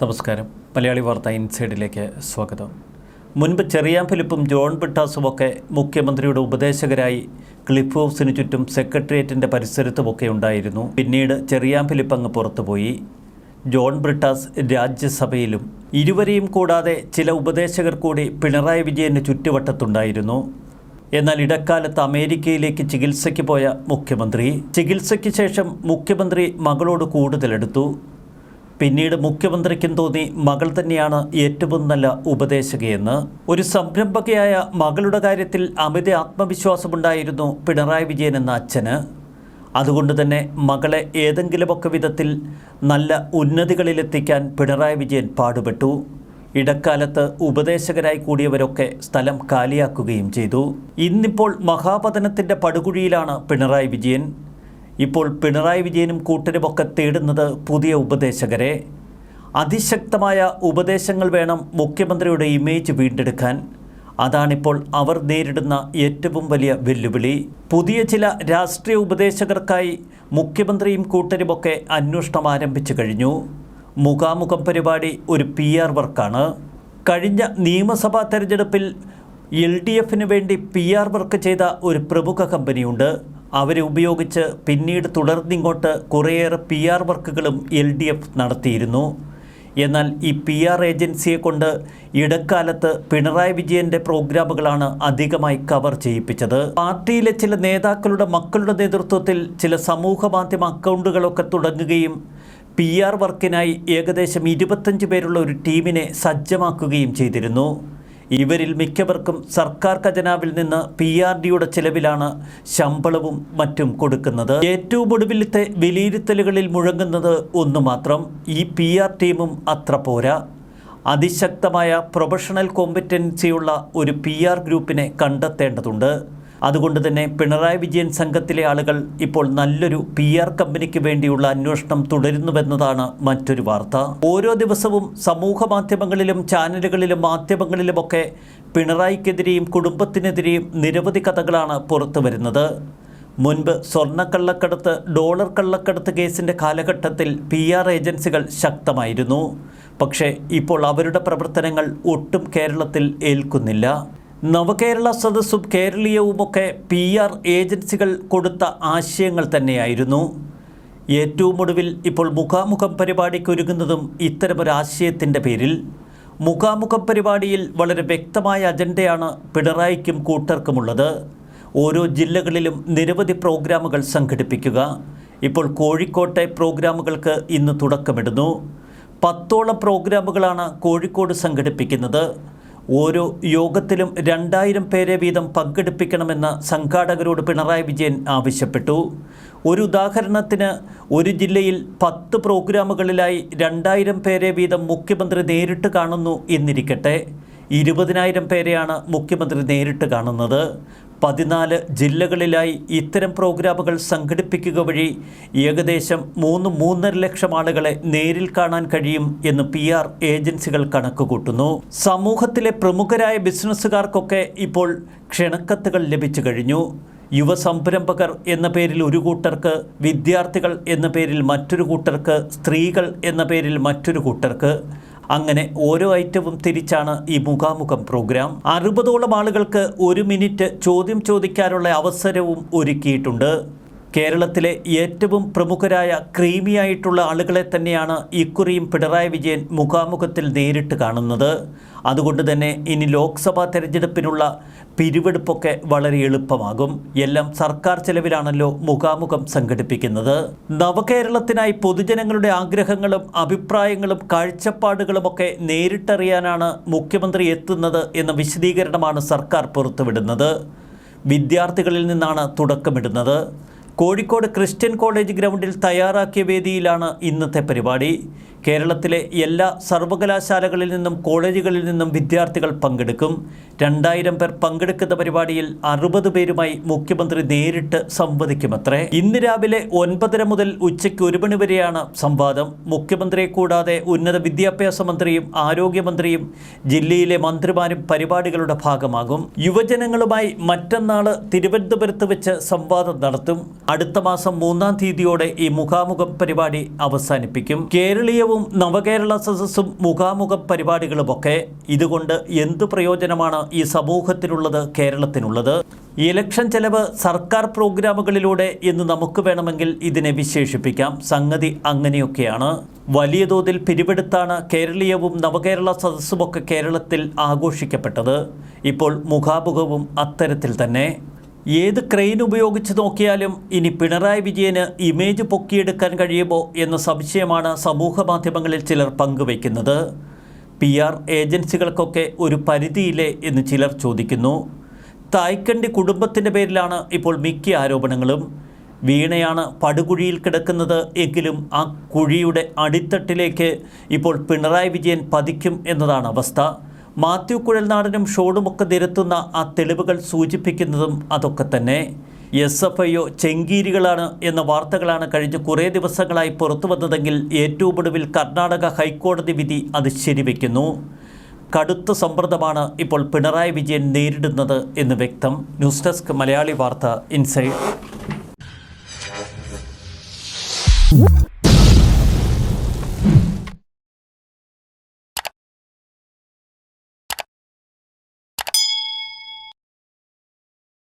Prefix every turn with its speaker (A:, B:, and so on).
A: നമസ്കാരം. മലയാളി വാർത്ത ഇൻസൈഡിലേക്ക് സ്വാഗതം. മുൻപ് ചെറിയാൻ ഫിലിപ്പും ജോൺ ബിട്ടാസുമൊക്കെ മുഖ്യമന്ത്രിയുടെ ഉപദേശകരായി ക്ലിഫ് ഹൗസിന് ചുറ്റും സെക്രട്ടേറിയറ്റിന്റെ പരിസരത്തുമൊക്കെ ഉണ്ടായിരുന്നു. പിന്നീട് ചെറിയാൻ ഫിലിപ്പ് അങ്ങ് പുറത്തുപോയി. ജോൺ ബ്രിട്ടാസ് രാജ്യസഭയിലും ഇരുവരെയും കൂടാതെ ചില ഉപദേശകർ കൂടി പിണറായി വിജയന് ചുറ്റുവട്ടത്തുണ്ടായിരുന്നു. എന്നാൽ ഇടക്കാലത്ത് അമേരിക്കയിലേക്ക് ചികിത്സയ്ക്ക് പോയ മുഖ്യമന്ത്രി ചികിത്സയ്ക്ക് ശേഷം മുഖ്യമന്ത്രി മകളോട് കൂടുതലെടുത്തു. പിന്നീട് മുഖ്യമന്ത്രിക്കും തോന്നി മകൾ തന്നെയാണ് ഏറ്റവും നല്ല ഉപദേശകയെന്ന്. ഒരു സംരംഭകയായ മകളുടെ കാര്യത്തിൽ അമിത ആത്മവിശ്വാസമുണ്ടായിരുന്നു പിണറായി വിജയൻ എന്ന അച്ഛന്. അതുകൊണ്ട് തന്നെ മകളെ ഏതെങ്കിലുമൊക്കെ വിധത്തിൽ നല്ല ഉന്നതികളിലെത്തിക്കാൻ പിണറായി വിജയൻ പാടുപെട്ടു. ഇടക്കാലത്ത് ഉപദേശകരായി കൂടിയവരൊക്കെ സ്ഥലം കാലിയാക്കുകയും ചെയ്തു. ഇന്നിപ്പോൾ മഹാപതനത്തിന്റെ പടുകുഴിയിലാണ് പിണറായി വിജയൻ. ഇപ്പോൾ പിണറായി വിജയനും കൂട്ടരുമൊക്കെ തേടുന്നത് പുതിയ ഉപദേശകരെ. അതിശക്തമായ ഉപദേശങ്ങൾ വേണം മുഖ്യമന്ത്രിയുടെ ഇമേജ് വീണ്ടെടുക്കാൻ. അതാണിപ്പോൾ അവർ നേരിടുന്ന ഏറ്റവും വലിയ വെല്ലുവിളി. പുതിയ ചില രാഷ്ട്രീയ ഉപദേശകർക്കായി മുഖ്യമന്ത്രിയും കൂട്ടരുമൊക്കെ അന്വേഷണം ആരംഭിച്ചു കഴിഞ്ഞു. മുഖാമുഖം പരിപാടി ഒരു പി ആർ വർക്കാണ്. കഴിഞ്ഞ നിയമസഭാ തെരഞ്ഞെടുപ്പിൽ എൽ ഡി എഫിന് വേണ്ടി പി ആർ വർക്ക് ചെയ്ത ഒരു പ്രമുഖ കമ്പനിയുണ്ട്. അവരെ ഉപയോഗിച്ച് പിന്നീട് തുടർന്നിങ്ങോട്ട് കുറേയേറെ പി ആർ വർക്കുകളും എൽ ഡി എഫ് നടത്തിയിരുന്നു. എന്നാൽ ഈ പി ആർ ഏജൻസിയെ കൊണ്ട് ഇടക്കാലത്ത് പിണറായി വിജയന്റെ പ്രോഗ്രാമുകളാണ് അധികമായി കവർ ചെയ്യിപ്പിച്ചത്. പാർട്ടിയിലെ ചില നേതാക്കളുടെ മക്കളുടെ നേതൃത്വത്തിൽ ചില സമൂഹ മാധ്യമ അക്കൗണ്ടുകളൊക്കെ തുടങ്ങുകയും പി ആർ വർക്കിനായി ഏകദേശം ഇരുപത്തഞ്ച് പേരുള്ള ഒരു ടീമിനെ സജ്ജമാക്കുകയും ചെയ്തിരുന്നു. ഇവരിൽ മിക്കവർക്കും സർക്കാർ ഖജനാവിൽ നിന്ന് പി ആർ ഡിയുടെ ചെലവിലാണ് ശമ്പളവും മറ്റും കൊടുക്കുന്നത്. ഏറ്റവും ഒടുവിലത്തെ വിലയിരുത്തലുകളിൽ മുഴങ്ങുന്നത് ഒന്നു മാത്രം ഈ പി ആർ ടീമും അത്ര പോരാ. അതിശക്തമായ പ്രൊഫഷണൽ കോമ്പറ്റൻസിയുള്ള ഒരു പി ആർ ഗ്രൂപ്പിനെ കണ്ടെത്തേണ്ടതുണ്ട്. അതുകൊണ്ട് തന്നെ പിണറായി വിജയൻ സംഘത്തിലെ ആളുകൾ ഇപ്പോൾ നല്ലൊരു പി ആർ കമ്പനിക്ക് വേണ്ടിയുള്ള അന്വേഷണം തുടരുന്നുവെന്നതാണ് മറ്റൊരു വാർത്ത. ഓരോ ദിവസവും സമൂഹ മാധ്യമങ്ങളിലും ചാനലുകളിലും മാധ്യമങ്ങളിലുമൊക്കെ പിണറായിക്കെതിരെയും കുടുംബത്തിനെതിരെയും നിരവധി കഥകളാണ് പുറത്തു വരുന്നത്. മുൻപ് സ്വർണക്കള്ളക്കടത്ത് ഡോളർ കള്ളക്കടത്ത് കേസിന്റെ കാലഘട്ടത്തിൽ പി ആർ ഏജൻസികൾ ശക്തമായിരുന്നു. പക്ഷേ ഇപ്പോൾ അവരുടെ പ്രവർത്തനങ്ങൾ ഒട്ടും കേരളത്തിൽ ഏൽക്കുന്നില്ല. നവകേരള സദസ്സും കേരളീയവുമൊക്കെ പി ആർ ഏജൻസികൾ കൊടുത്ത ആശയങ്ങൾ തന്നെയായിരുന്നു. ഏറ്റവും ഒടുവിൽ ഇപ്പോൾ മുഖാമുഖം പരിപാടിക്ക് ഒരുങ്ങുന്നതും ഇത്തരമൊരു ആശയത്തിന്റെ പേരിൽ. മുഖാമുഖം പരിപാടിയിൽ വളരെ വ്യക്തമായ അജണ്ടയാണ് പിണറായിക്കും കൂട്ടർക്കുമുള്ളത്. ഓരോ ജില്ലകളിലും നിരവധി പ്രോഗ്രാമുകൾ സംഘടിപ്പിക്കുക. ഇപ്പോൾ കോഴിക്കോട്ടെ പ്രോഗ്രാമുകൾക്ക് ഇന്ന് തുടക്കമിടുന്നു. പത്തോളം പ്രോഗ്രാമുകളാണ് കോഴിക്കോട് സംഘടിപ്പിക്കുന്നത്. ഓരോ യോഗത്തിലും രണ്ടായിരം പേരെ വീതം പങ്കെടുപ്പിക്കണമെന്ന് സംഘാടകരോട് പിണറായി വിജയൻ ആവശ്യപ്പെട്ടു. ഒരു ഉദാഹരണത്തിന് ഒരു ജില്ലയിൽ പത്ത് പ്രോഗ്രാമുകളിലായി രണ്ടായിരം പേരെ വീതം മുഖ്യമന്ത്രി നേരിട്ട് കാണുന്നു എന്നിരിക്കട്ടെ. ഇരുപതിനായിരം പേരെയാണ് മുഖ്യമന്ത്രി നേരിട്ട് കാണുന്നത്. പതിനാല് ജില്ലകളിലായി ഇത്തരം പ്രോഗ്രാമുകൾ സംഘടിപ്പിക്കുക വഴി ഏകദേശം മൂന്ന് മൂന്നര ലക്ഷം ആളുകളെ നേരിൽ കാണാൻ കഴിയും എന്ന് പി ആർ ഏജൻസികൾ കണക്കുകൂട്ടുന്നു. സമൂഹത്തിലെ പ്രമുഖരായ ബിസിനസ്സുകാർക്കൊക്കെ ഇപ്പോൾ ക്ഷണക്കത്തുകൾ ലഭിച്ചു കഴിഞ്ഞു. യുവ സംരംഭകർ എന്ന പേരിൽ ഒരു കൂട്ടർക്ക് വിദ്യാർത്ഥികൾ എന്ന പേരിൽ മറ്റൊരു കൂട്ടർക്ക് സ്ത്രീകൾ എന്ന പേരിൽ മറ്റൊരു കൂട്ടർക്ക് അങ്ങനെ ഓരോ ഐറ്റവും തിരിച്ചാണ് ഈ മുഖാമുഖം പ്രോഗ്രാം. അറുപതോളം ആളുകൾക്ക് ഒരു മിനിറ്റ് ചോദ്യം ചോദിക്കാനുള്ള അവസരവും ഒരുക്കിയിട്ടുണ്ട്. കേരളത്തിലെ ഏറ്റവും പ്രമുഖരായ ക്രീമിയായിട്ടുള്ള ആളുകളെ തന്നെയാണ് ഇക്കുറിയും പിണറായി വിജയൻ മുഖാമുഖത്തിൽ നേരിട്ട് കാണുന്നത്. അതുകൊണ്ട് തന്നെ ഇനി ലോക്സഭാ തെരഞ്ഞെടുപ്പിനുള്ള പിരിവെടുപ്പൊക്കെ വളരെ എളുപ്പമാകും. എല്ലാം സർക്കാർ ചെലവിലാണല്ലോ മുഖാമുഖം സംഘടിപ്പിക്കുന്നത്. നവകേരളത്തിനായി പൊതുജനങ്ങളുടെ ആഗ്രഹങ്ങളും അഭിപ്രായങ്ങളും കാഴ്ചപ്പാടുകളുമൊക്കെ നേരിട്ടറിയാനാണ് മുഖ്യമന്ത്രി എത്തുന്നത് എന്ന വിശദീകരണമാണ് സർക്കാർ പുറത്തുവിടുന്നത്. വിദ്യാർത്ഥികളിൽ നിന്നാണ് തുടക്കമിടുന്നത്. കോഴിക്കോട് ക്രിസ്ത്യൻ കോളേജ് ഗ്രൗണ്ടിൽ തയ്യാറാക്കിയ വേദിയിലാണ് ഇന്നത്തെ പരിപാടി. കേരളത്തിലെ എല്ലാ സർവകലാശാലകളിൽ നിന്നും കോളേജുകളിൽ നിന്നും വിദ്യാർത്ഥികൾ പങ്കെടുക്കും. രണ്ടായിരം പേർ പങ്കെടുക്കുന്ന പരിപാടിയിൽ അറുപത് പേരുമായി മുഖ്യമന്ത്രി നേരിട്ട് സംവദിക്കുമത്രേ. ഇന്ന് രാവിലെ ഒൻപതര മുതൽ ഉച്ചയ്ക്ക് ഒരു മണി വരെയാണ് സംവാദം. മുഖ്യമന്ത്രിയെ കൂടാതെ ഉന്നത വിദ്യാഭ്യാസ മന്ത്രിയും ആരോഗ്യമന്ത്രിയും ജില്ലയിലെ മന്ത്രിമാരും പരിപാടികളുടെ ഭാഗമാകും. യുവജനങ്ങളുമായി മറ്റന്നാൾ തിരുവനന്തപുരത്ത് വെച്ച് സംവാദം നടത്തും. അടുത്ത മാസം മൂന്നാം തീയതിയോടെ ഈ മുഖാമുഖം പരിപാടി അവസാനിപ്പിക്കും. കേരളീയവും കേരളീയവും നവകേരള സദസ്സും മുഖാമുഖ പരിപാടികളുമൊക്കെ ഇതുകൊണ്ട് എന്ത് പ്രയോജനമാണ് ഈ സമൂഹത്തിനുള്ളത് കേരളത്തിനുള്ളത്? ഇലക്ഷൻ ചെലവ് സർക്കാർ പ്രോഗ്രാമുകളിലൂടെ എന്ന് നമുക്ക് വേണമെങ്കിൽ ഇതിനെ വിശേഷിപ്പിക്കാം. സംഗതി അങ്ങനെയൊക്കെയാണ്. വലിയ തോതിൽ പിരിവെടുത്താണ് കേരളീയവും നവകേരള സദസ്സുമൊക്കെ കേരളത്തിൽ ആഘോഷിക്കപ്പെട്ടത്. ഇപ്പോൾ മുഖാമുഖവും അത്തരത്തിൽ തന്നെ. ഏത് ക്രെയിൻ ഉപയോഗിച്ച് നോക്കിയാലും ഇനി പിണറായി വിജയന് ഇമേജ് പൊക്കിയെടുക്കാൻ കഴിയുമോ എന്ന സംശയമാണ് സമൂഹ മാധ്യമങ്ങളിൽ ചിലർ പങ്കുവയ്ക്കുന്നത്. പി ആർ ഏജൻസികൾക്കൊക്കെ ഒരു പരിധിയില്ലേ എന്ന് ചിലർ ചോദിക്കുന്നു. തായ്ക്കണ്ടി കുടുംബത്തിന്റെ പേരിലാണ് ഇപ്പോൾ മിക്ക ആരോപണങ്ങളും. വീണയാണ് പടുകുഴിയിൽ കിടക്കുന്നത് എങ്കിലും ആ കുഴിയുടെ അടിത്തട്ടിലേക്ക് ഇപ്പോൾ പിണറായി വിജയൻ പതിക്കും എന്നതാണ് അവസ്ഥ. മാത്യു കുഴൽനാടനും ഷോടുമൊക്കെ നിരത്തുന്ന ആ തെളിവുകൾ സൂചിപ്പിക്കുന്നതും അതൊക്കെ തന്നെ. എസ് എഫ് ഐ ഒ ചെങ്കീരികളാണ് എന്ന വാർത്തകളാണ് കഴിഞ്ഞ കുറേ ദിവസങ്ങളായി പുറത്തു വന്നതെങ്കിൽ ഏറ്റവും ഒടുവിൽ കർണാടക ഹൈക്കോടതി വിധി അത് ശരിവെക്കുന്നു. കടുത്ത സമ്മർദ്ദമാണ് ഇപ്പോൾ പിണറായി വിജയൻ നേരിടുന്നത് എന്ന് വ്യക്തം. ന്യൂസ് ഡെസ്ക് മലയാളി വാർത്ത ഇൻസൈഡ്.